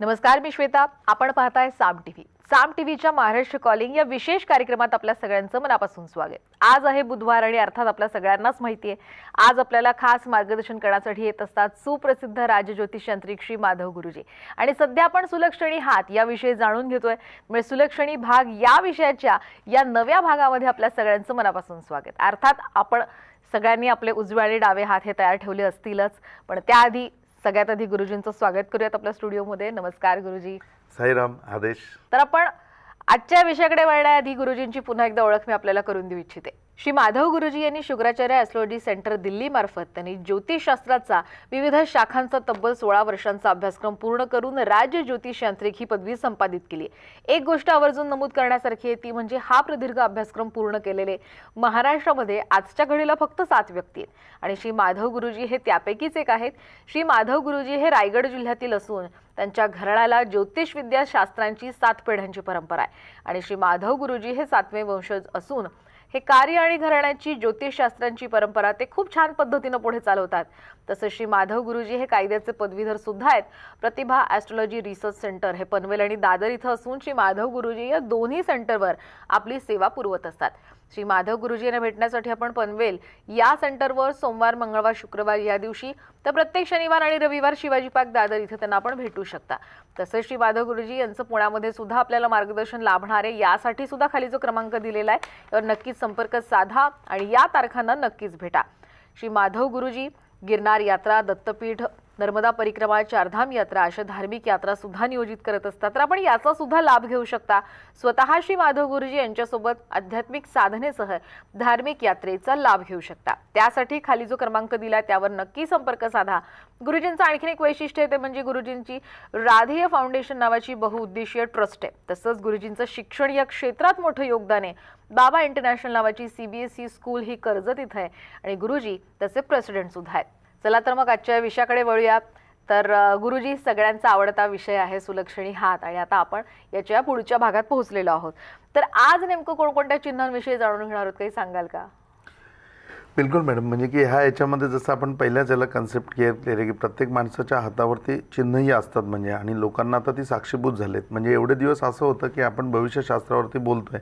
नमस्कार मी श्वेता. आपण पाहताय साम टीव्ही. साम टीव्हीच्या महाराष्ट्र कॉलिंग या विशेष कार्यक्रमात आपल्या सगळ्यांचं मनापासून स्वागत. आज आहे बुधवार आणि अर्थात आपल्या सगळ्यांनाच माहिती आहे. आज आपल्याला खास मार्गदर्शन करण्यासाठी येत असतात सुप्रसिद्ध राजज्योतिष यांत्रिक श्री माधव गुरुजी. आणि सध्या आपण सुलक्षणी हात याविषयी जाणून घेतोय. म्हणजे सुलक्षणी भाग या विषयाच्या या नव्या भागामध्ये आपल्या सगळ्यांचं मनापासून स्वागत. अर्थात आपण सगळ्यांनी आपले उजवे आणि डावे हात हे तयार ठेवले असतीलच. पण त्याआधी सगळ्यात आधी गुरुजींचं स्वागत करूयात आपल्या स्टुडिओमध्ये. नमस्कार गुरुजी. साईराम आदेश. तर आपण आजच्या विषयाकडे वळण्याआधी गुरुजींची पुन्हा एकदा ओळख मी आपल्याला करून देऊ इच्छिते. श्री माधव गुरुजी यांनी शुक्राचार्य ॲस्ट्रॉलॉजी सेंटर दिल्लीमार्फत त्यांनी ज्योतिषशास्त्राचा विविध शाखांचा तब्बल सोळा वर्षांचा अभ्यासक्रम पूर्ण करून राज्य ज्योतिष यांत्रिक ही पदवी संपादित केली. एक गोष्ट आवर्जून नमूद करण्यासारखी आहे ती म्हणजे हा प्रदीर्घ अभ्यासक्रम पूर्ण केलेले महाराष्ट्रामध्ये आजच्या घडीला फक्त सात व्यक्ती आहेत. आणि श्री माधव गुरुजी हे त्यापैकीच एक आहेत. श्री माधव गुरुजी हे रायगड जिल्ह्यातील असून त्यांच्या घराण्याला ज्योतिषविद्या शास्त्रांची सात पिढ्यांची परंपरा आहे. आणि श्री माधव गुरुजी हे सातवे वंशज असून हे कार्य आणि घराण्याची ज्योतिषशास्त्रांची परंपरा ते खूप छान पद्धतीनं पुढे चालवतात. तसंच श्री माधव गुरुजी हे कायद्याचे पदवीधर सुद्धा आहेत. प्रतिभा ॲस्ट्रॉलॉजी रिसर्च सेंटर हे पनवेल आणि दादर इथं असून श्री माधव गुरुजी या दोन्ही सेंटरवर आपली सेवा पुरवत असतात. श्री माधव गुरुजी यांना भेटण्यासाठी आपण पनवेल या सेंटरवर सोमवार मंगळवार शुक्रवार या दिवशी तर प्रत्येक शनिवार आणि रविवार शिवाजी पार्क दादर इथे त्यांना आपण भेटू शकता. तसंच श्री माधव गुरुजी यांचं पुण्यामध्ये सुद्धा आपल्याला मार्गदर्शन लाभणार आहे यासाठी सुद्धा खाली जो क्रमांक दिलेला आहे यावर नक्कीच संपर्क साधा आणि या तारखांना नक्कीच भेटा. श्री माधव गुरुजी गिरनार यात्रा दत्तपीठ नर्मदा परिक्रमा चारधाम यात्रा अशा धार्मिक यात्रा सुद्धा नियोजित करत असतात. तर आपण याचा सुद्धा लाभ घेऊ शकता. स्वतः श्री माधव गुरुजी यांच्यासोबत आध्यात्मिक साधनेसह धार्मिक यात्रेचा लाभ घेऊ शकता. त्यासाठी खाली जो क्रमांक दिला त्यावर नक्की संपर्क साधा. गुरुजींचं आणखीन एक वैशिष्ट्य आहे ते म्हणजे गुरुजींची राधेय फाउंडेशन नावाची बहुउद्देशीय ट्रस्ट आहे. तसंच गुरुजींचं शिक्षण या क्षेत्रात मोठं योगदान आहे. बाबा इंटरनॅशनल नावाची सीबीएसई स्कूल ही कर्जत इथं आहे. आणि गुरुजी तसे प्रेसिडेंट सुद्धा आहेत. चला तर मग आजच्या विषयाकडे वळूया. तर गुरुजी सगळ्यांचा आवडता विषय आहे सुलक्षणी हात आणि आता आपण याच्या पुढच्या भागात पोहोचलेलो आहोत. तर आज नेमकं कोणकोणत्या चिन्हांविषयी जाणून घेणार आहोत काही सांगाल का? बिलकुल मॅडम म्हणजे की ह्या याच्यामध्ये जसं आपण पहिल्याच याला कन्सेप्ट क्लिअर केले की प्रत्येक माणसाच्या हातावरती चिन्हही असतात म्हणजे आणि लोकांना आता ती साक्षीभूत झालेत. म्हणजे एवढे दिवस असं होतं की आपण भविष्यशास्त्रावरती बोलतोय.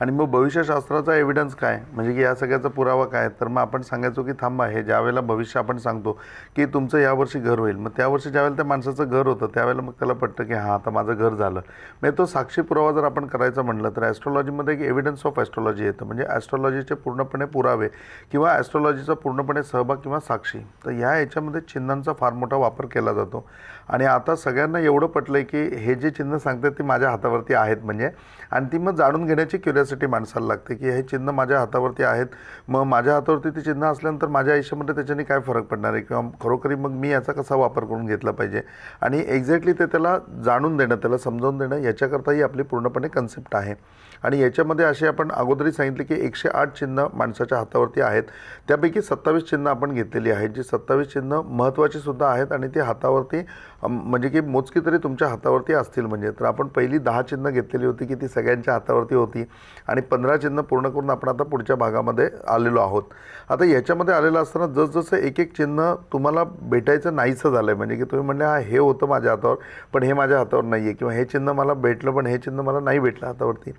आणि मग भविष्यशास्त्राचा एव्हिडन्स काय? म्हणजे की या सगळ्याचा पुरावा काय तर मग आपण सांगायचो की थांबा हे ज्यावेळेला भविष्य आपण सांगतो की तुमचं यावर्षी घर होईल. मग त्यावर्षी ज्यावेळेला त्या माणसाचं घर होतं त्यावेळेला मग त्याला पटतं की हां आता माझं घर झालं. म्हणजे तो साक्षी पुरावा जर आपण करायचा म्हटलं तर ॲस्ट्रॉलॉजीमध्ये एक एव्हिडन्स ऑफ ॲस्ट्रॉलॉजी येतं. म्हणजे ॲस्ट्रॉलॉजीचे पूर्णपणे पुरावे किंवा ॲस्ट्रॉलॉजीचा पूर्णपणे सहभाग किंवा साक्षी. तर ह्या याच्यामध्ये चिन्हांचा फार मोठा वापर केला जातो. आणि आता सगळ्यांना एवढं पटलं आहे की हे जे चिन्ह सांगतात ते माझ्या हातावरती आहेत म्हणजे. आणि ती मग जाणून घेण्याची क्युरियासिटी माणसाला लागते की हे चिन्ह माझ्या हातावरती आहेत. मग माझ्या हातावरती ती चिन्ह असल्यानंतर माझ्या आयुष्यामध्ये त्याच्याने काय फरक पडणार आहे? किंवा खरोखरी मग मी याचा कसा वापर करून घेतला पाहिजे? आणि एक्झॅक्टली ते त्याला जाणून देणं त्याला समजावून देणं याच्याकरताही आपली पूर्णपणे कन्सेप्ट आहे. आणि याच्यामध्ये असे आपण अगोदरी सांगितले की एकशे आठ चिन्ह माणसाच्या हातावरती आहेत. त्यापैकी सत्तावीस चिन्ह आपण घेतलेली आहेत. जी सत्तावीस चिन्ह महत्त्वाची सुद्धा आहेत आणि ती हातावरती म्हणजे की मोजकी तरी तुमच्या हातावरती असतील म्हणजे. तर आपण पहिली दहा चिन्ह घेतलेली होती की ती सगळ्यांच्या हातावरती होती आणि पंधरा चिन्ह पूर्ण करून आपण आता पुढच्या भागामध्ये आलेलो आहोत. आता याच्यामध्ये आलेलं असताना जसजसं एक एक चिन्ह तुम्हाला भेटायचं नाहीचं झालं आहे म्हणजे की तुम्ही म्हणले हा हे होतं माझ्या हातावर पण हे माझ्या हातावर नाही आहे किंवा हे चिन्ह मला भेटलं पण हे चिन्ह मला नाही भेटलं हातावरती.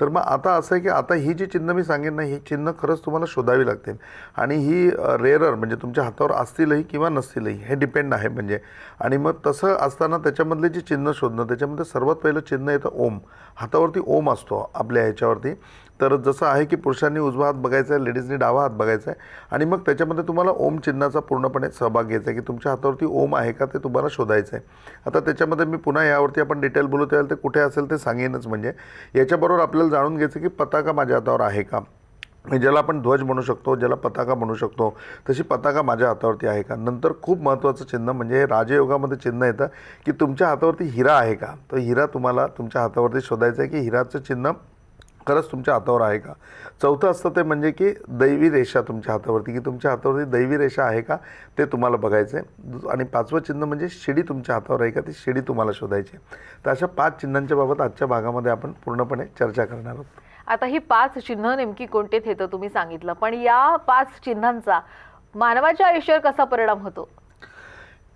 तर मग आता असं आहे की आता ही जी चिन्ह मी सांगेन ना ही चिन्ह खरंच तुम्हाला शोधावी लागतील. आणि ही रेअरर म्हणजे तुमच्या हातावर असतीलही किंवा नसतीलही हे डिपेंड आहे म्हणजे. आणि मग तसं असताना त्याच्यामधले जे चिन्ह शोधणं त्याच्यामध्ये सर्वात पहिलं चिन्ह येतं ओम. हातावरती ओम असतो आपल्या ह्याच्यावरती. तर जसं आहे की पुरुषांनी उजवा हात बघायचा आहे लेडीजनी डावा हात बघायचा आहे. आणि मग त्याच्यामध्ये तुम्हाला ओम चिन्हाचा पूर्णपणे सहभाग घ्यायचा आहे की तुमच्या हातावरती ओम आहे का ते तुम्हाला शोधायचं आहे. आता त्याच्यामध्ये मी पुन्हा यावरती आपण डिटेल बोलू त्यावेळेला ते कुठे असेल ते सांगेनच म्हणजे. याच्याबरोबर आपल्याला जाणून घ्यायचं की पताका माझ्या हातावर आहे का? म्हणजे ज्याला आपण ध्वज म्हणू शकतो ज्याला पताका म्हणू शकतो तशी पताका माझ्या हातावरती आहे का? नंतर खूप महत्त्वाचं चिन्ह म्हणजे हे राजयोगामध्ये चिन्ह येतं की तुमच्या हातावरती हिरा आहे का? तर हिरा तुम्हाला तुमच्या हातावरती शोधायचं आहे की हिराचं चिन्ह खरंच तुमच्या हातावर आहे का? चौथं असतं ते म्हणजे की दैवी रेषा तुमच्या हातावरती की तुमच्या हातावरती दैवी रेषा आहे का ते तुम्हाला बघायचं आहे आणि पाचवं चिन्ह म्हणजे शिडी तुमच्या हातावर आहे का ती शिडी तुम्हाला शोधायची आहे तर अशा पाच चिन्हांच्या बाबत आजच्या भागामध्ये आपण पूर्णपणे चर्चा करणार आहोत. आता ही पाच चिन्ह नेमकी कोणते थे तर तुम्ही सांगितलं. पण या पाच चिन्हांचा मानवाच्या आयुष्यावर कसा परिणाम होतो?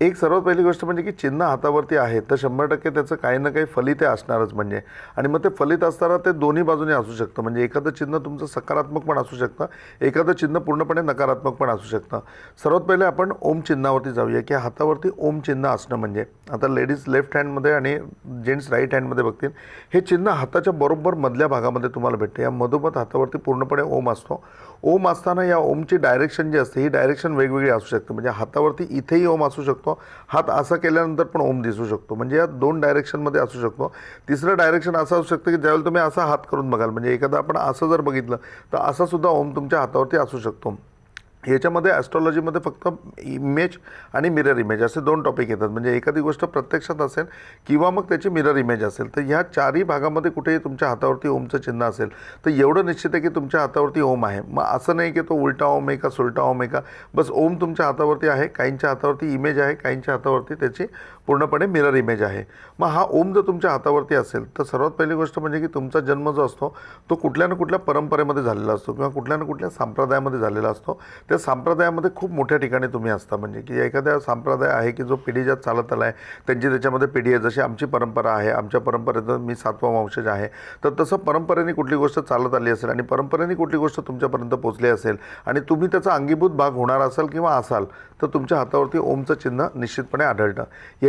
एक सर्वात पहिली गोष्ट म्हणजे की चिन्ह हातावरती आहे तर शंभर टक्के त्याचं काही ना काही फलित असणारच म्हणजे. आणि मग ते फलित असताना ते दोन्ही बाजूने असू शकतं. म्हणजे एखादं चिन्ह तुमचं सकारात्मक पण असू शकतं एखादं चिन्ह पूर्णपणे नकारात्मक पण असू शकतं. सर्वात पहिले आपण ओम चिन्हावरती जाऊया की हातावरती ओम चिन्ह असणं म्हणजे. आता लेडीज लेफ्ट हँडमध्ये आणि जेंट्स राईट हँडमध्ये बघतील हे चिन्ह हाताच्या बरोबर मधल्या भागामध्ये तुम्हाला भेटते. या मधोमध हातावरती पूर्णपणे ओम असतो. ओम असताना या ओमची डायरेक्शन जी असते ही डायरेक्शन वेगवेगळी असू शकते. म्हणजे हातावरती इथेही ओम असू शकतो हात असा केल्यानंतर पण ओम दिसू शकतो. म्हणजे या दोन डायरेक्शनमध्ये असू शकतो. तिसरं डायरेक्शन असं असू शकतं की ज्यावेळेला तुम्ही असा हात करून बघाल. म्हणजे एखादा आपण असं जर बघितलं तर असा सुद्धा ओम तुमच्या हातावरती असू शकतो. याच्यामध्ये ॲस्ट्रॉलॉजीमध्ये फक्त इमेज आणि मिरर इमेज असे दोन टॉपिक येतात. म्हणजे एखादी गोष्ट प्रत्यक्षात असेल किंवा मग त्याची मिरर इमेज असेल तर ह्या चारही भागामध्ये कुठेही तुमच्या हातावरती ओमचं चिन्ह असेल तर एवढं निश्चित आहे की तुमच्या हातावरती ओम आहे. मग असं नाही की तो उलटा ओम आहे का सुलटा ओम आहे का बस ओम तुमच्या हातावरती आहे काहींच्या हातावरती इमेज आहे काहींच्या हातावरती त्याची पूर्णपणे मिरर इमेज आहे. मग हा ओम जर तुमच्या हातावरती असेल तर सर्वात पहिली गोष्ट म्हणजे की तुमचा जन्म जो असतो तो कुठल्या ना कुठल्या परंपरेमध्ये झालेला असतो किंवा कुठल्या ना कुठल्या संप्रदायामध्ये झालेला असतो. त्या संप्रदायामध्ये खूप मोठ्या ठिकाणी तुम्ही असता. म्हणजे की एखाद्या संप्रदाय आहे की जो पिढीजात चालत आला आहे त्यांची त्याच्यामध्ये पिढी आहे. जशी आमची परंपरा आहे आमच्या परंपरेत मी सातवा वंशज आहे तर तसं परंपरेने कुठली गोष्ट चालत आली असेल आणि परंपरेने कुठली गोष्ट तुमच्यापर्यंत पोचली असेल आणि तुम्ही त्याचा अंगीभूत भाग होणार असाल किंवा असाल तर तुमच्या हातावरती ओमचं चिन्ह निश्चितपणे आढळतं.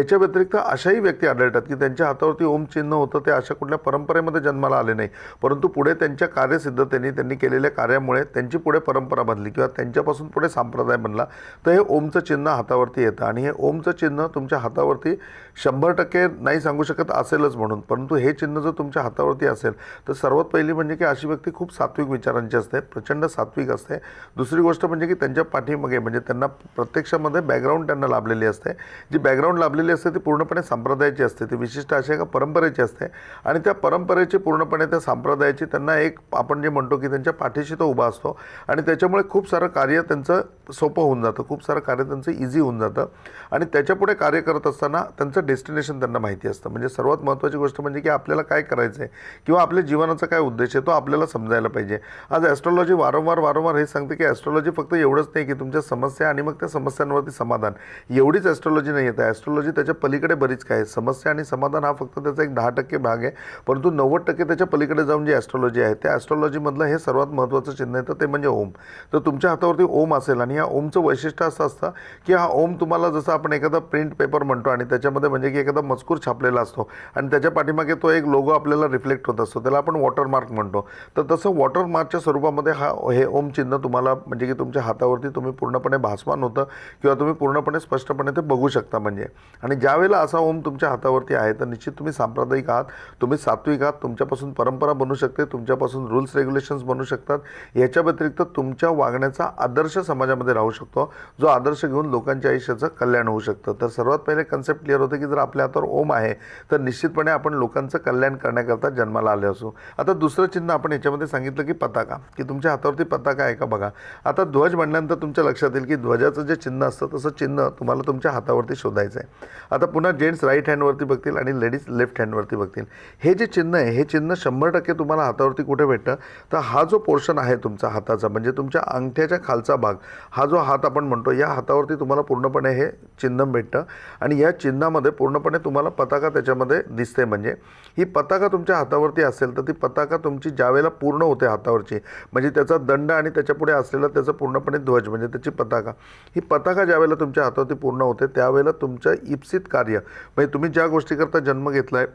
याच्या व्यतिरिक्त अशाही व्यक्ती आढळतात की त्यांच्या हातावरती ओम चिन्ह होतं ते अशा कुठल्या परंपरेमध्ये जन्माला आले नाही. परंतु पुढे त्यांच्या कार्यसिद्धतेने त्यांनी केलेल्या कार्यामुळे त्यांची पुढे परंपरा बनली किंवा त्यांच्यापासून पुढे संप्रदाय बनला. तर हे ओमचं चिन्ह हातावरती येतं आणि हे ओमचं चिन्ह तुमच्या हातावरती शंभर टक्के नाही सांगू शकत असेलच म्हणून. परंतु हे चिन्ह जर तुमच्या हातावरती असेल तर सर्वात पहिली म्हणजे की अशी व्यक्ती खूप सात्विक विचारांची असते प्रचंड सात्विक असते. दुसरी गोष्ट म्हणजे की त्यांच्या पाठीमागे म्हणजे त्यांना प्रत्यक्षामध्ये बॅकग्राऊंड त्यांना लाभलेली असते. जी बॅकग्राऊंड लाभलेली असते ती पूर्णपणे संप्रदायाची असते. ती विशिष्ट अशी एका परंपरेची असते. आणि त्या परंपरेची पूर्णपणे त्या संप्रदायाची त्यांना एक आपण जे म्हणतो की त्यांच्या पाठीशी तो उभा असतो. आणि त्याच्यामुळे खूप सारं कार्य त्यांचं सोपं होऊन जातं. खूप सारं कार्य त्यांचं इझी होऊन जातं. आणि त्याच्यापुढे कार्य करत असताना त्यांचं डेस्टिनेशन त्यांना माहिती असतं. म्हणजे सर्वात महत्त्वाची गोष्ट म्हणजे की आपल्याला काय करायचं आहे किंवा आपल्या जीवनाचा काय उद्देश आहे तो आपल्याला समजायला पाहिजे. आज ॲस्ट्रॉलॉजी वारंवार वारंवार हे सांगते की ॲस्ट्रॉलॉजी फक्त एवढंच नाही की तुमच्या समस्या आणि मग त्या समस्यांवरती समाधान. एवढीच ॲस्ट्रॉलॉजी नाही येतं ॲस्ट्रॉलॉजी त्याच्या पलीकडे बरीच काय समस्या आणि समाधान हा फक्त त्याचा एक दहा टक्के भाग आहे. परंतु नव्वद टक्के त्याच्या पलीकडे जाऊन जी ॲस्ट्रॉलॉजी आहे त्या ॲस्ट्रॉलॉजीमधलं हे सर्वात महत्त्वाचं चिन्ह येतं ते म्हणजे ओम. तर तुमच्या हातावरती ओम असेल आणि या ओमचं वैशिष्ट्य असं असतं की हा ओम तुम्हाला जसं आपण एखादा प्रिंट पेपर म्हणतो आणि त्याच्यामध्ये म्हणजे म्हणजे की एखादा मजकूर छापलेला असतो आणि त्याच्या पाठीमागे तो एक लोगो आपल्याला रिफ्लेक्ट होत असतो. त्याला आपण वॉटरमार्क म्हणतो. तर तसं वॉटरमार्कच्या स्वरूपामध्ये हा हे ओम चिन्ह तुम्हाला म्हणजे की तुमच्या हातावरती तुम्ही पूर्णपणे भासमान होतं किंवा तुम्ही पूर्णपणे स्पष्टपणे ते बघू शकता म्हणजे. आणि ज्यावेळेला असा ओम तुमच्या हातावरती आहे तर निश्चित तुम्ही सांप्रदायिक आहात तुम्ही सात्विक आहात तुमच्यापासून परंपरा बनू शकते तुमच्यापासून रूल्स रेग्युलेशन्स बनू शकतात. याच्या व्यतिरिक्त तुमच्या वागण्याचा आदर्श समाजामध्ये राहू शकतो. जो आदर्श घेऊन लोकांच्या आयुष्याचं कल्याण होऊ शकतं. तर सर्वात पहिले कन्सेप्ट क्लिअर होते की जर आपल्या हातावर ओम आहे तर निश्चितपणे आपण लोकांचं कल्याण करण्याकरता जन्माला आले असू. आता दुसरं चिन्ह आपण याच्यामध्ये सांगितलं की पताका की तुमच्या हातावरती पताका आहे का बघा. आता ध्वज म्हणल्यानंतर तुमच्या लक्षात येईल की ध्वजाचं जे चिन्ह असतं तसं चिन्ह तुम्हाला तुमच्या हातावरती शोधायचं आहे आता पुन्हा जेंट्स राईट हँडवरती बघतील आणि लेडीज लेफ्ट हँडवरती बघतील. हे जे चिन्ह आहे हे चिन्ह शंभर टक्के तुम्हाला हातावरती कुठे भेटतं? तर हा जो पोर्शन आहे तुमचा हाताचा म्हणजे तुमच्या अंगठ्याच्या खालचा भाग हा जो हात आपण म्हणतो या हातावरती तुम्हाला पूर्णपणे हे चिन्ह भेटतं. आणि या चिन्हामध्ये पूर्णपणे तुम्हाला पताका त्याच्यामध्ये दिसते म्हणजे ही पताका तुमच्या हातावरती असेल तर ती पताका तुमची ज्यावेळेला पूर्ण होते हातावरची म्हणजे त्याचा दंड आणि त्याच्यापुढे असलेला त्याचा पूर्णपणे ध्वज म्हणजे त्याची पताका. ही पताका ज्यावेळेला तुमच्या हातावरती पूर्ण होते त्यावेळेला तुमचं इप्सित कार्य म्हणजे तुम्ही ज्या गोष्टीकरता जन्म घेतला आहे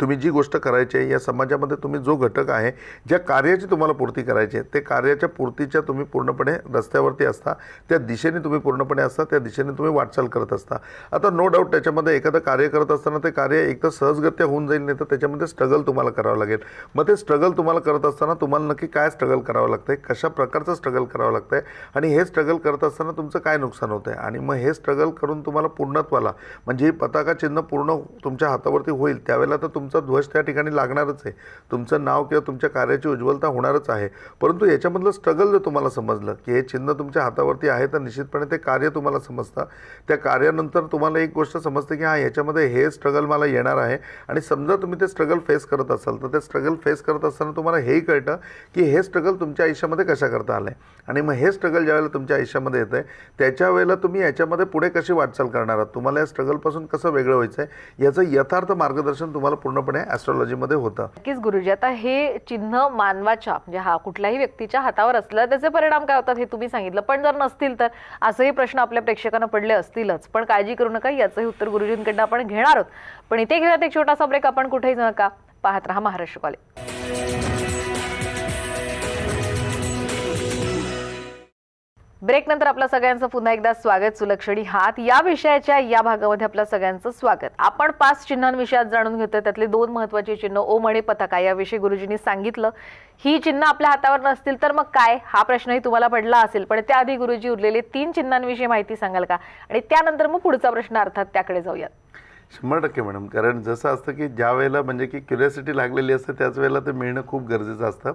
तुम्ही जी गोष्ट करायची आहे या समाजामध्ये तुम्ही जो घटक आहे ज्या कार्याची तुम्हाला पूर्ती करायची आहे ते कार्याच्या पूर्तीच्या तुम्ही पूर्णपणे रस्त्यावरती असता त्या दिशेने तुम्ही पूर्णपणे असता त्या दिशेने तुम्ही वाटचाल करत असता. आता नो डाऊट त्याच्यामध्ये एखादं कार्य करत असताना ते कार्य एक तर सहजगत्या होऊन जाईल नाही तर त्याच्यामध्ये स्ट्रगल तुम्हाला करावं लागेल. मग ते स्ट्रगल तुम्हाला करत असताना तुम्हाला नक्की काय स्ट्रगल करावं लागतं आहे कशा प्रकारचं स्ट्रगल करावं लागतं आहे आणि हे स्ट्रगल करत असताना तुमचं काय नुकसान होतं आहे आणि मग हे स्ट्रगल करून तुम्हाला पूर्णत्वाला म्हणजे ही पताका चिन्ह पूर्ण तुमच्या हातावरती होईल त्यावेळेला तर तुमचं तुमचा ध्वज त्या ठिकाणी लागणारच आहे. तुमचं नाव किंवा तुमच्या कार्याची उज्ज्वलता होणारच आहे. परंतु याच्यामधलं स्ट्रगल जर तुम्हाला समजलं की हे चिन्ह तुमच्या हातावरती आहे तर निश्चितपणे ते कार्य तुम्हाला समजतं. त्या कार्यानंतर तुम्हाला एक गोष्ट समजते की हां याच्यामध्ये हे स्ट्रगल मला येणार आहे. आणि समजा तुम्ही ते स्ट्रगल फेस करत असाल तर ते स्ट्रगल फेस करत असताना तुम्हाला हेही कळतं की हे स्ट्रगल तुमच्या आयुष्यामध्ये कशा करता आलं आहे आणि मग हे स्ट्रगल ज्यावेळेला तुमच्या आयुष्यामध्ये येतं आहे त्याच्या वेळेला तुम्ही याच्यामध्ये पुढे कशी वाटचाल करणार आहात? तुम्हाला या स्ट्रगलपासून कसं वेगळं व्हायचं आहे याचं यथार्थ मार्गदर्शन तुम्हाला पूर्ण पूर्णपणे ॲस्ट्रॉलॉजीमध्ये होतं. नक्कीच गुरुजी आता हे चिन्ह मानवाच्या म्हणजे हा कुठल्याही व्यक्तीच्या हातावर असलं त्याचे परिणाम काय होतात हे तुम्ही सांगितलं. पण जर नसतील तर असंही प्रश्न आपल्या प्रेक्षकांना पडले असतीलच. पण काळजी करू नका याचंही उत्तर गुरुजींकडनं आपण घेणार आहोत. पण इथे घेऊयात एक छोटासा ब्रेक आपण कुठेही जाऊ नका. पाहत राहा महाराष्ट्र कॉलेज. ब्रेक नंतर आपल्या सगळ्यांचं पुन्हा एकदा स्वागत. सुलक्षणी हात. या विषयाच्या या भागामध्ये आपल्या सगळ्यांचं स्वागत. आपण पाच चिन्हांविषयात जाणून घेतोय. त्यातले दोन महत्त्वाचे चिन्ह ओम आणि पताका याविषयी गुरुजींनी सांगितलं. ही चिन्ह आपल्या हातावर नसतील तर मग काय? हा प्रश्नही तुम्हाला पडला असेल. पण त्याआधी गुरुजी उरलेले तीन चिन्हांविषयी माहिती सांगाल का? आणि त्यानंतर मग पुढचा प्रश्न अर्थात त्याकडे जाऊयात. शंभर टक्के मॅडम. कारण जसं असतं की ज्या वेळेला म्हणजे की क्युरियोसिटी लागलेली असते त्याच वेळेला ते मिळणं खूप गरजेचं असतं.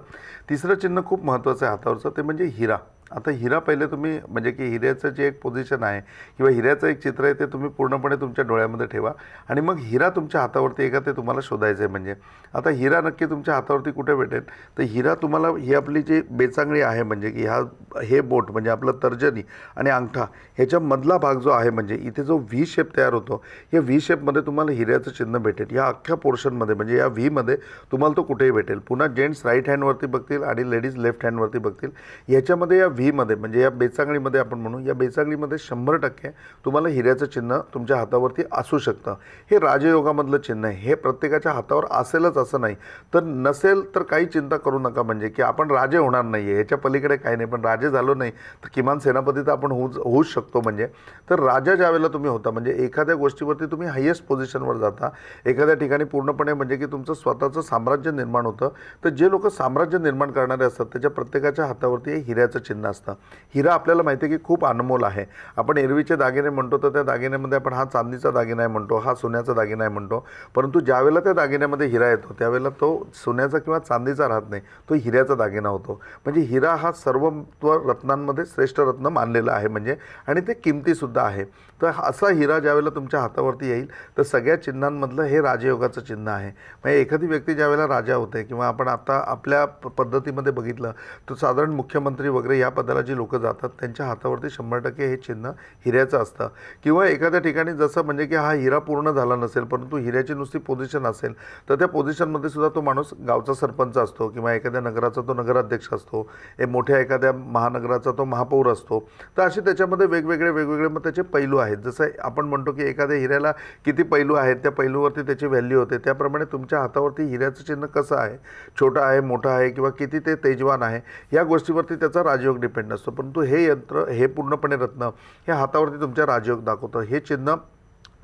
तिसरं चिन्ह खूप महत्त्वाचं आहे हातावरचं. ते म्हणजे हिरा. आता हिरा पहिले तुम्ही म्हणजे की हिऱ्याचं जे एक पोझिशन आहे किंवा हिऱ्याचं एक चित्र आहे ते तुम्ही पूर्णपणे तुमच्या डोळ्यामध्ये ठेवा. आणि मग हिरा तुमच्या हातावरती एका ते तुम्हाला शोधायचं आहे म्हणजे. आता हिरा नक्की तुमच्या हातावरती कुठे भेटेल? तर हिरा तुम्हाला ही आपली जी बेचांगळी आहे म्हणजे की ह्या हे बोट म्हणजे आपलं तर्जनी आणि अंगठा ह्याच्यामधला भाग जो आहे म्हणजे इथे जो व्ही शेप तयार होतो या व्ही शेपमध्ये तुम्हाला हिऱ्याचं चिन्ह भेटेल. या अख्ख्या पोर्शनमध्ये म्हणजे या व्हीमध्ये तुम्हाला तो कुठेही भेटेल. पुन्हा जेंट्स राईट हँडवरती बघतील आणि लेडीज लेफ्ट हँडवरती बघतील. ह्याच्यामध्ये या व्हीमध्ये म्हणजे या बेचांगळीमध्ये आपण म्हणू या बेचांगळीमध्ये शंभर टक्के तुम्हाला हिऱ्याचं चिन्ह तुमच्या हातावरती असू शकतं. हे राजयोगामधलं चिन्ह आहे. हे प्रत्येकाच्या हातावर असेलच असं नाही. तर नसेल तर काही चिंता करू नका म्हणजे की आपण राजे होणार नाही आहे ह्याच्या पलीकडे काही नाही. पण राजे झालो नाही तर किमान सेनापती तर आपण होऊच होऊच शकतो म्हणजे. तर राजा ज्या वेळेला तुम्ही होता म्हणजे एखाद्या गोष्टीवरती तुम्ही हायेस्ट पोझिशनवर जाता. एखाद्या ठिकाणी पूर्णपणे म्हणजे की तुमचं स्वतःचं साम्राज्य निर्माण होतं. तर जे लोक साम्राज्य निर्माण करणारे असतात त्याच्या प्रत्येकाच्या हातावरती हे हिऱ्याचं चिन्ह असतं हिरा आपल्याला माहिती आहे की खूप अनमोल आहे. आपण एरवीचे दागिने म्हणतो तर त्या दागिन्यामध्ये आपण हा चांदीचा दागिना आहे म्हणतो हा सोन्याचा दागिना आहे म्हणतो. परंतु ज्यावेळेला त्या दागिन्यामध्ये हिरा येतो त्यावेळेला तो सोन्याचा किंवा चांदीचा राहत नाही तो हिऱ्याचा दागिना होतो. म्हणजे हिरा हा सर्वत्व रत्नांमध्ये श्रेष्ठ रत्न मानलेला आहे म्हणजे आणि ते किमतीसुद्धा आहे. तर असा हिरा ज्यावेळेला तुमच्या हातावरती येईल तर सगळ्या चिन्हांमधलं हे राजयोगाचं चिन्ह आहे. म्हणजे एखादी व्यक्ती ज्यावेळेला राजा होते किंवा आपण आता आपल्या प- पद्धतीमध्ये बघितलं तर साधारण मुख्यमंत्री वगैरे या पदाला जी लोकं जातात त्यांच्या हातावरती शंभर टक्के हे चिन्ह हिऱ्याचं असतं. किंवा एखाद्या ठिकाणी जसं म्हणजे की हा हिरा पूर्ण झाला नसेल परंतु हिऱ्याची नुसती पोझिशन असेल तर त्या पोझिशनमध्ये सुद्धा तो माणूस गावचा सरपंच असतो किंवा एखाद्या नगराचा तो नगराध्यक्ष असतो मोठ्या एखाद्या महानगराचा तो महापौर असतो. तर असे त्याच्यामध्ये वेगवेगळे वेगवेगळे मग त्याचे पैलू आहेत. आहेत. जसं आपण म्हणतो की एखाद्या हिऱ्याला किती पैलू आहेत त्या पैलूवरती त्याची व्हॅल्यू होते. त्याप्रमाणे तुमच्या हातावरती हिऱ्याचं चिन्ह कसं आहे? छोटं आहे मोठं आहे किंवा किती ते तेजवान आहे? या गोष्टीवरती त्याचा राजयोग डिपेंड असतो परंतु हे यंत्र हे पूर्णपणे रत्न हे हातावरती तुमच्या राजयोग दाखवतं. हे चिन्ह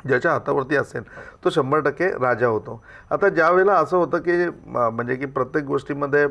ज्याच्या हातावरती असेल तो शंभर टक्के राजा होतो. आता ज्या वेळेला असं होतं की म्हणजे की प्रत्येक गोष्टीमध्ये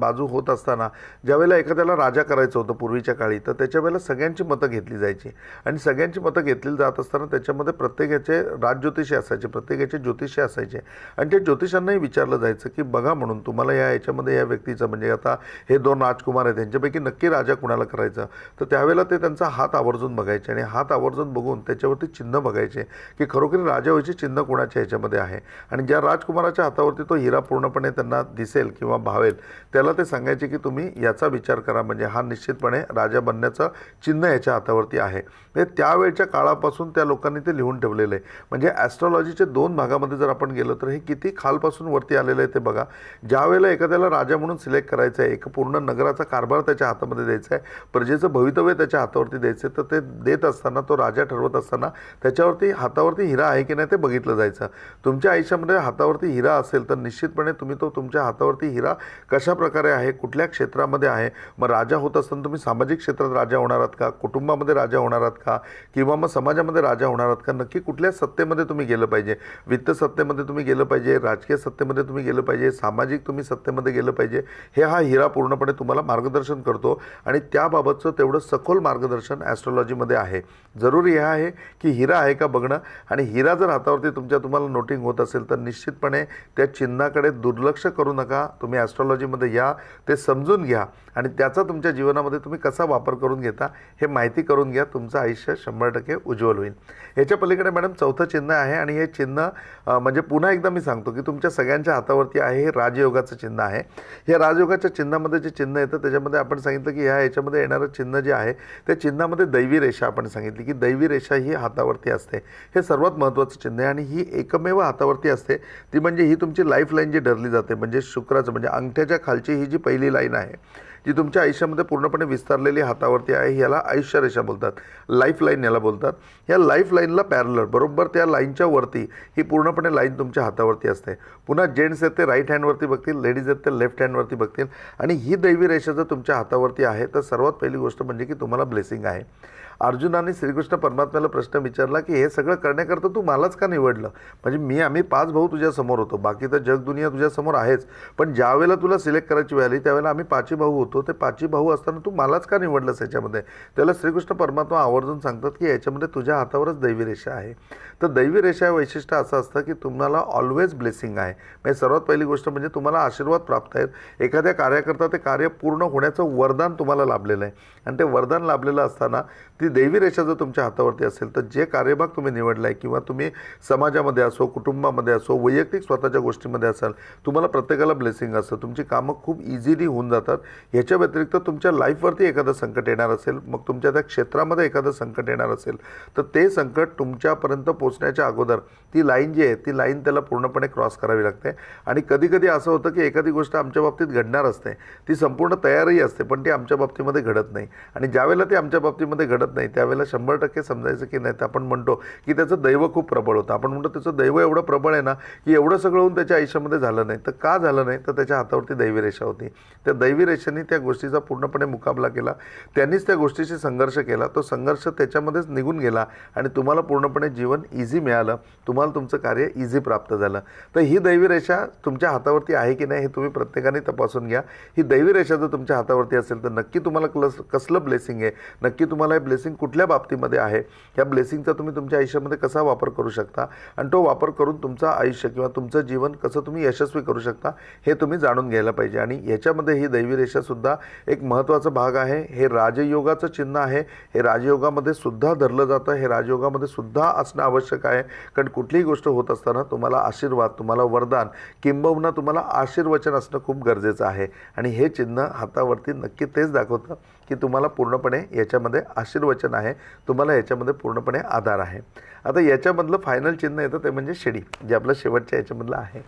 बाजू होत असताना ज्यावेळेला एखाद्याला राजा करायचं होतं पूर्वीच्या काळी तर त्याच्या वेळेला सगळ्यांची मतं घेतली जायची. आणि सगळ्यांची मतं घेतली जात असताना त्याच्यामध्ये प्रत्येकाचे राजज्योतिषी असायचे प्रत्येकाचे ज्योतिषी असायचे. आणि त्या ज्योतिषांनाही विचारलं जायचं की बघा म्हणून तुम्हाला या याच्यामध्ये या व्यक्तीचं म्हणजे आता हे दोन राजकुमार आहेत त्यांच्यापैकी नक्की राजा कुणाला करायचं? तर त्यावेळेला ते त्यांचा हात आवर्जून बघायचे आणि हात आवर्जून बघून त्याच्यावरती चिन्ह बघायचे की खरोखर राजा चिन्ह कोणाच्या ह्याच्यामध्ये आहे? आणि ज्या राजकुमाराच्या हातावरती तो हिरा पूर्णपणे त्यांना दिसेल किंवा भावेल त्याला ते सांगायचे की तुम्ही याचा विचार करा. म्हणजे हा निश्चितपणे राजा बनण्याचं चिन्ह याच्या हातावरती आहे. म्हणजे त्यावेळच्या काळापासून त्या लोकांनी ते लिहून ठेवलेलं आहे. म्हणजे ॲस्ट्रॉलॉजीचे दोन भागामध्ये जर आपण गेलो तर हे किती खालपासून वरती आलेलं आहे ते बघा. ज्या वेळेला एखाद्याला राजा म्हणून सिलेक्ट करायचं आहे एक पूर्ण नगराचा कारभार त्याच्या हातामध्ये द्यायचा आहे प्रजेचं भवितव्य त्याच्या हातावरती द्यायचं आहे तर ते देत असताना तो राजा ठरवत असताना त्याच्यावरती हातावरती हिरा आहे की नाही ते बघितलं जायचं. तुमच्या आयुष्यामध्ये हातावरती हिरा असेल तर निश्चितपणे तुम्ही तो तुमच्या हातावरती हिरा कशा प्रकारे आहे कुठल्या क्षेत्रामध्ये आहे मग राजा होत असताना तुम्ही सामाजिक क्षेत्रात राजा होणार आहात का कुटुंबामध्ये राजा होणार आहात का किंवा मग समाजामध्ये राजा होणार आहात का नक्की कुठल्या सत्तेमध्ये तुम्ही गेलं पाहिजे वित्त सत्तेमध्ये तुम्ही गेलं पाहिजे राजकीय सत्तेमध्ये तुम्ही गेलं पाहिजे सामाजिक तुम्ही सत्तेमध्ये गेलं पाहिजे हे हा हिरा पूर्णपणे तुम्हाला मार्गदर्शन करतो आणि त्याबाबतचं तेवढं सखोल मार्गदर्शन ॲस्ट्रॉलॉजीमध्ये आहे. जरुरी हे आहे की हिरा आहे का बघणं आणि हिरा जर हातावरती तुमच्या तुम्हाला नोटिंग होत असेल तर निश्चितपणे त्या चिन्हाकडे दुर्लक्ष करू नका. तुम्ही ॲस्ट्रॉलॉजीमध्ये या ते समजून घ्या. आणि त्याचा तुमच्या जीवनामध्ये तुम्ही कसा वापर करून घेता हे माहिती करून घ्या. तुमचं आयुष्य शंभर टक्के उज्ज्वल होईल. ह्याच्या पलीकडे मॅडम चौथं चिन्ह आहे आणि हे चिन्ह म्हणजे पुन्हा एकदा मी सांगतो की तुमच्या सगळ्यांच्या हातावरती आहे हे राजयोगाचं चिन्ह आहे. या राजयोगाच्या चिन्हामध्ये जे चिन्ह येतं त्याच्यामध्ये आपण सांगितलं की ह्या याच्यामध्ये येणारं चिन्ह जे आहे त्या चिन्हामध्ये दैवी रेषा आपण सांगितली की दैवी रेषा ही हातावरती असते. हे सर्वात महत्त्वाचं चिन्ह आहे आणि ही एकमेव हातावरती असते. ती म्हणजे ही तुमची लाईफ लाईन जी धरली जाते म्हणजे शुक्राचं म्हणजे अंगठ्याच्या खालची ही जी पहिली लाईन आहे जी तुमच्या आयुष्यामध्ये पूर्णपणे विस्तारलेली हातावरती आहे याला आयुष्य रेषा बोलतात. लाईफ लाईन याला बोलतात. ह्या लाईफ लाईनला पॅरलर बरोबर? त्या लाईनच्या वरती ही पूर्णपणे लाईन तुमच्या हातावरती असते. पुन्हा जेंट्स आहेत ते राईट हँडवरती बघतील लेडीज आहेत ते लेफ्ट हँडवरती बघतील. आणि ही दैवी रेषा जर तुमच्या हातावरती आहे तर सर्वात पहिली गोष्ट म्हणजे की तुम्हाला ब्लेसिंग आहे. अर्जुनाने श्रीकृष्ण परमात्म्याला प्रश्न विचारला की हे सगळं करण्याकरता तू मलाच का निवडलं? म्हणजे मी आम्ही पाच भाऊ तुझ्यासमोर होतो. बाकी तर जगदुनिया तुझ्यासमोर आहेच. पण ज्यावेळेला तुला सिलेक्ट करायची वेळ आली त्यावेळेला आम्ही पाचही भाऊ होतो. ते पाचही भाऊ असताना तू मलाच का निवडलंस याच्यामध्ये? त्याला श्रीकृष्ण परमात्मा आवर्जून सांगतात की याच्यामध्ये तुझ्या हातावरच दैवी रेषा आहे. तर दैवी रेषा वैशिष्ट्य असं असतं की तुम्हाला ऑलवेज ब्लेसिंग आहे. म्हणजे सर्वात पहिली गोष्ट म्हणजे तुम्हाला आशीर्वाद प्राप्त आहेत. एखाद्या कार्याकरता ते कार्य पूर्ण होण्याचं वरदान तुम्हाला लाभलेलं आहे. आणि ते वरदान लाभलेलं असताना ती दैवी रेषा जर तुमच्या हातावरती असेल तर जे कार्यभाग तुम्ही निवडला आहे किंवा तुम्ही समाजामध्ये असो कुटुंबामध्ये असो वैयक्तिक स्वतःच्या गोष्टीमध्ये असाल तुम्हाला प्रत्येकाला ब्लेसिंग असतं. तुमची कामं खूप इझिली होऊन जातात. ह्याच्या व्यतिरिक्त तुमच्या लाईफवरती एखादं संकट येणार असेल मग तुमच्या त्या क्षेत्रामध्ये एखादं संकट येणार असेल तर ते संकट तुमच्यापर्यंत पोच पोचण्याच्या अगोदर ती लाईन जी आहे ती लाईन त्याला पूर्णपणे क्रॉस करावी लागते. आणि कधीकधी असं होतं की एखादी गोष्ट आमच्या बाबतीत घडणार असते. ती संपूर्ण तयारही असते पण ती आमच्या बाबतीमध्ये घडत नाही. आणि ज्यावेळेला ती आमच्या बाबतीमध्ये घडत नाही त्यावेळेला शंभर टक्के समजायचं की नाही तर आपण म्हणतो की त्याचं दैव खूप प्रबळ होतं. आपण म्हणतो त्याचं दैव एवढं प्रबळ आहे ना की एवढं सगळं होऊन त्याच्या आयुष्यामध्ये झालं नाही. तर का झालं नाही? तर त्याच्या हातावरती दैवी रेषा होती. त्या दैवी रेषेने त्या गोष्टीचा पूर्णपणे मुकाबला केला. त्यांनीच त्या गोष्टीशी संघर्ष केला. तो संघर्ष त्याच्यामध्येच निघून गेला आणि तुम्हाला पूर्णपणे जीवन इझी मिळालं तुम्हाला तुमचं कार्य इझी प्राप्त झालं. तर ही दैवी रेषा तुमच्या हातावरती आहे की नाही हे तुम्ही प्रत्येकाने तपासून घ्या. ही दैवी रेषा जर तुमच्या हातावरती असेल तर नक्की तुम्हाला क्लस कसलं ब्लेसिंग आहे? नक्की तुम्हाला हे ब्लेसिंग कुठल्या बाबतीमध्ये आहे? या ब्लेसिंगचा तुम्ही तुमच्या आयुष्यामध्ये कसा वापर करू शकता? आणि तो वापर करून तुमचं आयुष्य किंवा तुमचं जीवन कसं तुम्ही यशस्वी करू शकता हे तुम्ही जाणून घ्यायला पाहिजे. आणि याच्यामध्ये ही दैवी रेषासुद्धा एक महत्त्वाचा भाग आहे. हे राजयोगाचं चिन्ह आहे. हे राजयोगामध्ये सुद्धा धरलं जातं. हे राजयोगामध्ये सुद्धा असणं आवश्यक आवश्यक आहे. कारण कुठलीही गोष्ट होत असताना तुम्हाला आशीर्वाद तुम्हाला वरदान किंबहुना तुम्हाला आशीर्वचन असणं खूप गरजेचं आहे. आणि हे चिन्ह हातावरती नक्की तेच दाखवतं. की तुम्हाला पूर्णपणे याच्यामध्ये आशीर्वचन आहे तुम्हाला याच्यामध्ये पूर्णपणे आधार आहे. आता याच्यामधलं फायनल चिन्ह येतं ते म्हणजे शिडी जे आपलं शेवटच्या याच्यामधलं आहे.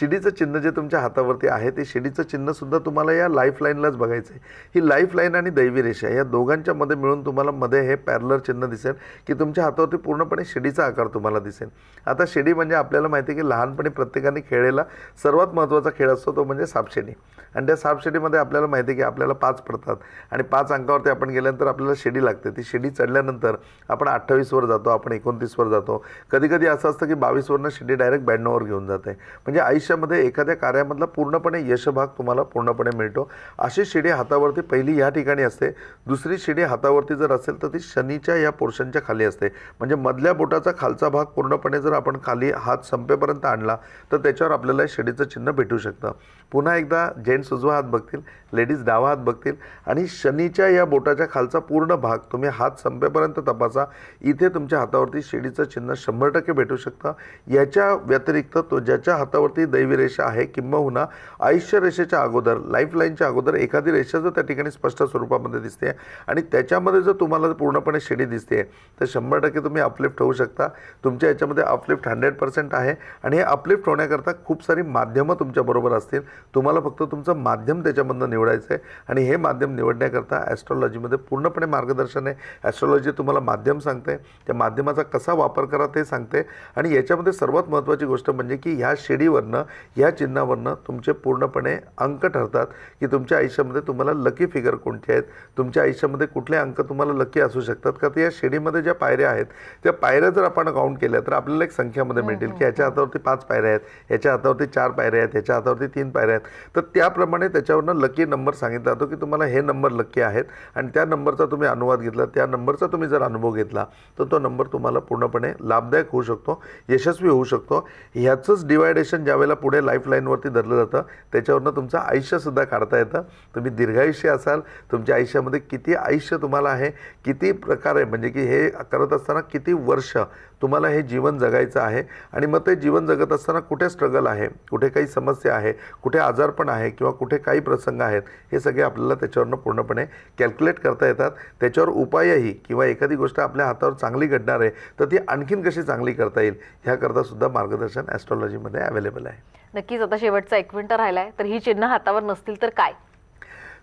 शिडीचं चिन्ह जे तुमच्या हातावरती आहे ते शिडीचं चिन्हसुद्धा तुम्हाला या लाईफलाईनलाच बघायचं आहे ही लाईफलाईन आणि दैवी रेषा या दोघांच्या मध्ये मिळून तुम्हाला मध्ये हे पॅरलर चिन्ह दिसेल की तुमच्या हातावरती पूर्णपणे शिडीचा आकार तुम्हाला दिसेल. आता शिडी म्हणजे आपल्याला माहिती आहे की लहानपणी प्रत्येकाने खेळलेला सर्वात महत्त्वाचा खेळ असतो तो म्हणजे सापशिडी आणि त्या सापशिडीमध्ये आपल्याला माहिती आहे की आपल्याला पाच पडतात. आणि पाच अंकावरती आपण गेल्यानंतर आपल्याला शिडी लागते. ती शिडी चढल्यानंतर आपण अठ्ठावीसवर जातो आपण एकोणतीसवर जातो. कधी कधी असं असतं की बावीसवरनं शिडी डायरेक्ट ब्याण्णववर घेऊन जाते. म्हणजे आयुष्यामध्ये एखाद्या कार्यामधला पूर्णपणे यशभाग तुम्हाला पूर्णपणे मिळतो. अशी शिडी हातावरती पहिली या ठिकाणी असते. दुसरी शिडी हातावरती जर असेल तर ती शनीच्या या पोर्शनच्या खाली असते. म्हणजे मधल्या बोटाचा खालचा भाग पूर्णपणे जर आपण खाली हात संपेपर्यंत आणला तर त्याच्यावर आपल्याला शेडीचं शिडीचं चिन्ह भेटू शकतं. पुन्हा एकदा जेंट्स उजवा हात बघतील लेडीज डावा हात बघतील आणि शनी शनीच्या या बोटाच्या खालचा पूर्ण भाग तुम्ही हात संपेपर्यंत तपासा. इथे तुमच्या हातावरती शिडीचं चिन्ह शंभर टक्के भेटू शकतं. याच्या व्यतिरिक्त तो ज्याच्या हातावरती दैवी रेषा आहे किंबहुना आयुष्य रेषेच्या अगोदर लाईफलाईनच्या अगोदर एखादी रेषा जर त्या ठिकाणी स्पष्ट स्वरूपामध्ये दिसते आणि त्याच्यामध्ये जर तुम्हाला पूर्णपणे शिडी दिसते तर शंभर टक्के तुम्ही अपलिफ्ट होऊ शकता. तुमच्या याच्यामध्ये अपलिफ्ट हंड्रेड पर्सेंट आहे आणि हे अपलिफ्ट होण्याकरता खूप सारी माध्यमं तुमच्याबरोबर असतील. तुम्हाला फक्त तुमचं माध्यम त्याच्यामधनं निवडायचं आहे आणि हे माध्यम निवडण्याकरता ॲस्ट्रॉलॉजीमध्ये पूर्णपणे मार्गदर्शन आहे. ॲस्ट्रॉलॉजी तुम्हाला माध्यम सांगते त्या माध्यमाचा कसा वापर करा ते सांगते आणि याच्यामध्ये सर्वात महत्त्वाची गोष्ट म्हणजे की ह्या शिडीवरनं चिन्हावरनं या चिन्हावरनं तुमचे पूर्णपणे अंक ठरतात की तुमच्या आयुष्यामध्ये तुम्हाला लकी फिगर कोणते आहेत? तुमच्या आयुष्यामध्ये कुठले अंक तुम्हाला लकी असू शकतात? का तर या शिडीमध्ये ज्या पायऱ्या आहेत त्या पायऱ्या जर आपण काउंट केल्या तर आपल्याला एक संख्यामध्ये मिळतील की याच्या हातावरती पाच पायऱ्या आहेत याच्या हातावरती चार पायऱ्या आहेत याच्या हातावरती तीन पायऱ्या आहेत. तर त्याप्रमाणे त्याच्यावरनं लकी नंबर सांगितला जातो की तुम्हाला हे नंबर लकी आहेत. आणि त्या नंबरचा तुम्ही अनुवाद घेतला. त्या नंबरचा तुम्ही जर अनुभव घेतला तर तो नंबर तुम्हाला पूर्णपणे लाभदायक होऊ शकतो यशस्वी होऊ शकतो. ह्याचंच डिवायडेशन ज्यावेळेला पुढे लाईफलाईनवरती धरलं जातं त्याच्यावरनं तुमचं आयुष्यसुद्धा काढता येतं. तुम्ही दीर्घायुष्य असाल तुमच्या आयुष्यामध्ये किती आयुष्य तुम्हाला आहे किती प्रकारे म्हणजे की हे करत असताना किती वर्ष तुम्हाला हे जीवन जगायचं आहे आणि मग ते जीवन जगत असताना कुठे स्ट्रगल आहे कुठे काही समस्या आहे कुठे आजारपण आहे किंवा कुठे काही प्रसंग आहेत हे सगळे आपल्याला त्याच्यावरनं पूर्णपणे कॅल्क्युलेट करता येतात. त्याच्यावर उपायही किंवा एखादी गोष्ट आपल्या हातावर चांगली घडणार आहे तर ती आणखीन कशी चांगली करता येईल ह्याकरता सुद्धा मार्गदर्शन ॲस्ट्रॉलॉजीमध्ये अवेलेबल आहे. नक्कीच आता शेवटचा एक मिनटं राहिला आहे तर ही चिन्ह हातावर नसतील तर काय?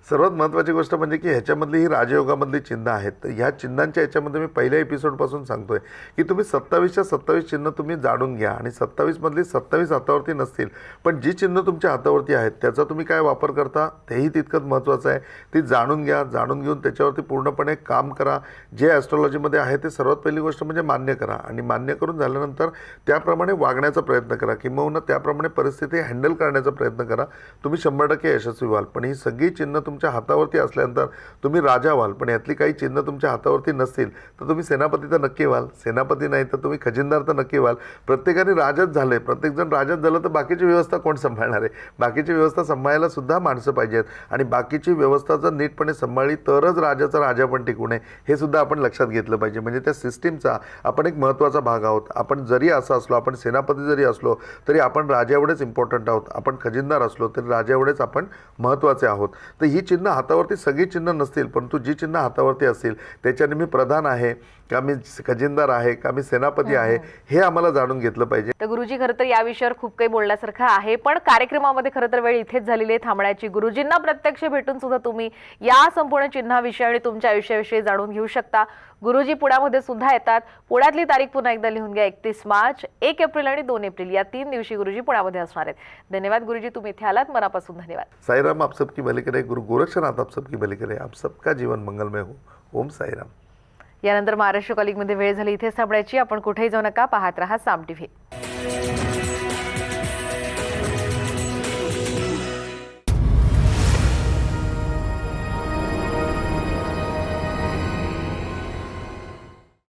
सर्वात महत्त्वाची गोष्ट म्हणजे की ह्याच्यामधली ही राजयोगामधली चिन्ह आहेत. तर ह्या चिन्हांच्या ह्याच्यामध्ये मी पहिल्या एपिसोडपासून सांगतोय की तुम्ही सत्तावीसच्या सत्तावीस चिन्ह तुम्ही जाणून घ्या आणि सत्तावीसमधली सत्तावीस हातावरती नसतील. पण जी चिन्ह तुमच्या हातावरती आहेत त्याचा तुम्ही काय वापर करता? तेही तितकंच महत्त्वाचं आहे. ती जाणून घ्या जाणून घेऊन त्याच्यावरती पूर्णपणे काम करा. जे ॲस्ट्रॉलॉजीमध्ये आहे ते सर्वात पहिली गोष्ट म्हणजे मान्य करा. आणि मान्य करून झाल्यानंतर त्याप्रमाणे वागण्याचा प्रयत्न करा. किंबहुना त्याप्रमाणे परिस्थिती हँडल करण्याचा प्रयत्न करा. तुम्ही शंभर टक्के यशस्वी व्हाल. पण ही सगळी चिन्ह तुमच्या हातावरती असल्यानंतर तुम्ही राजा व्हाल पण यातली काही चिन्ह तुमच्या हातावरती नसतील तर तुम्ही सेनापती तर नक्की व्हाल. सेनापती नाही तर तुम्ही खजिनदार तर नक्की व्हाल. प्रत्येकाने राजाच झाले. प्रत्येकजण राजाच झालं तर बाकीची व्यवस्था कोण सांभाळणार आहे? बाकीची व्यवस्था सांभाळायला सुद्धा माणसं पाहिजेत आणि बाकीची व्यवस्था जर नीटपणे सांभाळली तरच राजाचा राजा पण टिकू नये. हे सुद्धा आपण लक्षात घेतलं पाहिजे. म्हणजे त्या सिस्टीमचा आपण एक महत्त्वाचा भाग आहोत. आपण जरी असं असलो आपण सेनापती जरी असलो तरी आपण राजा एवढेच इम्पॉर्टंट आहोत. आपण खजिनदार असलो तरी राजा एवढेच आपण महत्त्वाचे आहोत. तर ही चिन्ह हातावरती सगळी चिन्ह नसतील परंतु जी चिन्ह हातावरती असतील त्याच्याने मी प्रधान आहे का मी खजिनदार आहे का मी सेनापती आहे हे आम्हाला जाणून घेतलं पाहिजे. तर गुरुजी खरं तर या विषयावर खूप काही बोलण्यासारखं आहे पण कार्यक्रमामध्ये खरं तर वेळ इथेच झालेली आहे थांबण्याची. गुरुजींना प्रत्यक्ष भेटून सुद्धा तुम्ही या संपूर्ण चिन्हाविषयी आणि तुमच्या आयुष्याविषयी जाणून घेऊ शकता. गुरुजी पुण्यामध्ये सुद्धा येतात. पुण्यातली तारीख पुन्हा एकदा लिहून घ्या एकतीस मार्च एक एप्रिल आणि दोन एप्रिल. या तीन दिवशी गुरुजी पुण्यामध्ये असणार आहेत. धन्यवाद गुरुजी तुम्ही इथे आलात. मनापासून धन्यवाद. साईराम आप सबकी भले करे गुरु गोरक्षनाथ आप सबकी भले करे। आप सबका जीवन मंगलमय हो। ओम साईराम। यानंतर महाराष्ट्र कॉलिंगमध्ये वेळ झाली इथे सापडायची आपण कुठेही जाऊ नका पाहत राहा साम टीव्ही